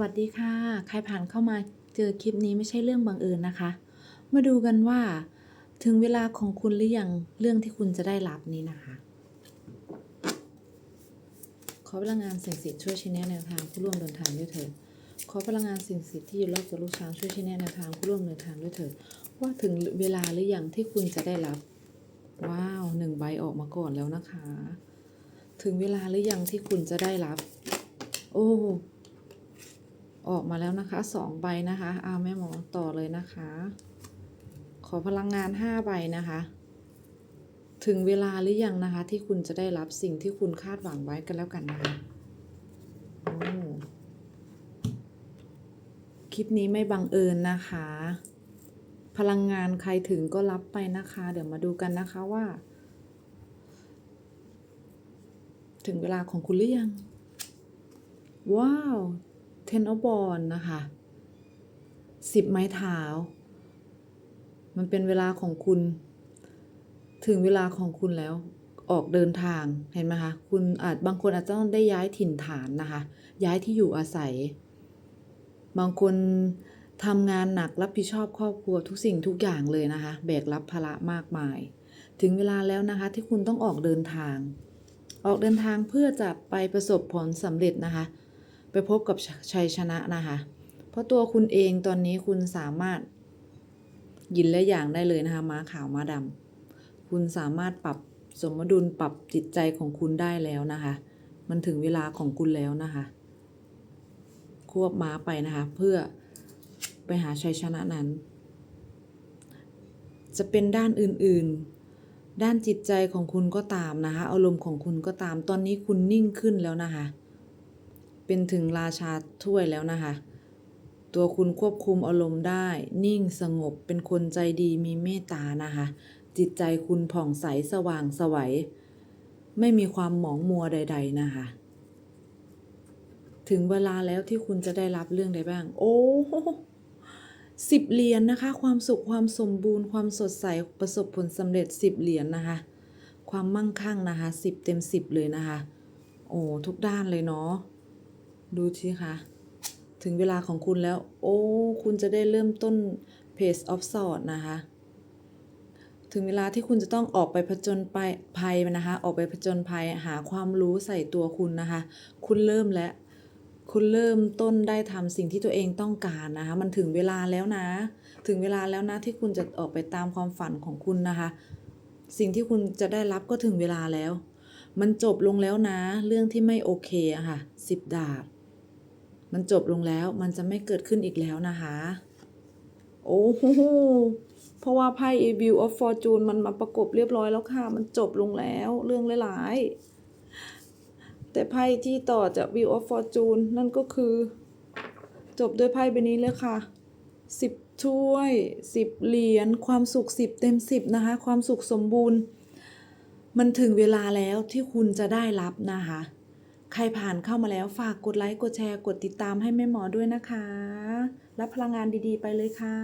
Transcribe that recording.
วัสดีค่ะ ใครผ่านเข้ามาเจอคลิปนี้ไม่ใช่เรื่องบังเอิญนะคะ มาดูกันว่า ถึงเวลาของคุณหรือยังเรื่องที่คุณจะได้รับนี้นะคะ ขอพลังงานสิ่งสิทธิ์ช่วยชี้แนะแนวทางผู้ร่วมเดินทางด้วยเถิดขอพลังงานสิ่งสิทธิ์ที่อยู่รอบตัวลูกช้างช่วยชี้แนะแนวทางผู้ร่วมเดินทางด้วยเถิดว่าถึงเวลาหรือยังที่คุณจะได้รับ ว้าวหนึ่งใบออกมาก่อนแล้วนะคะ ถึงเวลาหรือยังที่คุณจะได้รับ โอ้ ออกมาแล้วนะคะสองใบนะคะอาแม่หมอต่อเลยนะคะ ขอพลังงานห้าใบนะคะ ถึงเวลาหรือยังนะคะ ที่คุณจะได้รับสิ่งที่คุณคาดหวังไว้กันแล้วกันนะคะคลิปนี้ไม่บังเอิญนะคะ พลังงานใครถึงก็รับไปนะคะ เดี๋ยวมาดูกันนะคะว่า ถึงเวลาของคุณหรือยัง ว้าว เทนอบอลนะคะสิบไม้เท้า มันเป็นเวลาของคุณ ถึงเวลาของคุณแล้วออกเดินทางเห็นไหมคะ คุณอาจบางคนอาจจะต้องได้ย้ายถิ่นฐานนะคะ ย้ายที่อยู่อาศัย บางคนทำงานหนักรับผิดชอบครอบครัวทุกสิ่งทุกอย่างเลยนะคะ แบกรับภาระมากมาย ถึงเวลาแล้วนะคะที่คุณต้องออกเดินทาง ออกเดินทางเพื่อจะไปประสบผลสำเร็จนะคะ ไปพบกับชัยชนะนะคะ เพราะตัวคุณเองตอนนี้คุณสามารถยินและอย่างได้เลยนะคะม้าขาวม้าดำคุณสามารถปรับสมดุลปรับจิตใจของคุณได้แล้วนะคะ มันถึงเวลาของคุณแล้วนะคะ ควบม้าไปนะคะ เพื่อไปหาชัยชนะนั้น จะเป็นด้านอื่นๆ ด้านจิตใจของคุณก็ตามนะคะ อารมณ์ของคุณก็ตาม ตอนนี้คุณนิ่งขึ้นแล้วนะคะ เป็นถึงราชาถ้วยแล้วนะคะ ตัวคุณควบคุมอารมณ์ได้ นิ่งสงบเป็นคนใจดีมีเมตตานะคะ จิตใจคุณผ่องใสสว่างไสวัย ไม่มีความหมองมัวใด ๆนะคะ ถึงเวลาแล้วที่คุณจะได้รับเรื่องใดบ้าง โอ้สิบเหรียญนนะคะ ความสุขความสมบูรณ์ความสดใสประสบผลสำเร็จสิบเหรียญนนะคะ ความมั่งคั่งนะคะสิบเต็มสิบเลยนะคะ โอ้ทุกด้านเลยเนาะ ดูสิคะถึงเวลาของคุณแล้ว โอ้ คุณจะได้เริ่มต้น Page of Swords นะคะ ถึงเวลาที่คุณจะต้องออกไปผจญไปภัยนะคะ ออกไปผจญภัยหาความรู้ใส่ตัวคุณนะคะ คุณเริ่มแล้ว คุณเริ่มต้นได้ทำสิ่งที่ตัวเองต้องการนะคะ มันถึงเวลาแล้วนะ ถึงเวลาแล้วนะที่คุณจะออกไปตามความฝันของคุณนะคะ สิ่งที่คุณจะได้รับก็ถึงเวลาแล้ว มันจบลงแล้วนะ เรื่องที่ไม่โอเคอะค่ะสิบดาบ มันจบลงแล้วมันจะไม่เกิดขึ้นอีกแล้วนะคะ โอ้โหเพราะว่าไพ่ e v i l of Fortune มันมาประกบเรียบร้อยแล้วค่ะ มันจบลงแล้วเรื่องหลายๆ แต่ไพ่ที่ต่อจาก Wheel of Fortune นั่นก็คือ จบด้วยไพ่ใบนี้เลยค่ะสิบถ้วยสิบเหรียญความสุขสิบเต็มสิบนะคะ ความสุขสมบูรณ์ มันถึงเวลาแล้วที่คุณจะได้รับนะคะ ใครผ่านเข้ามาแล้วฝากกดไลค์กดแชร์กดติดตามให้แม่หมอด้วยนะคะ รับพลังงานดีๆ ไปเลยค่ะ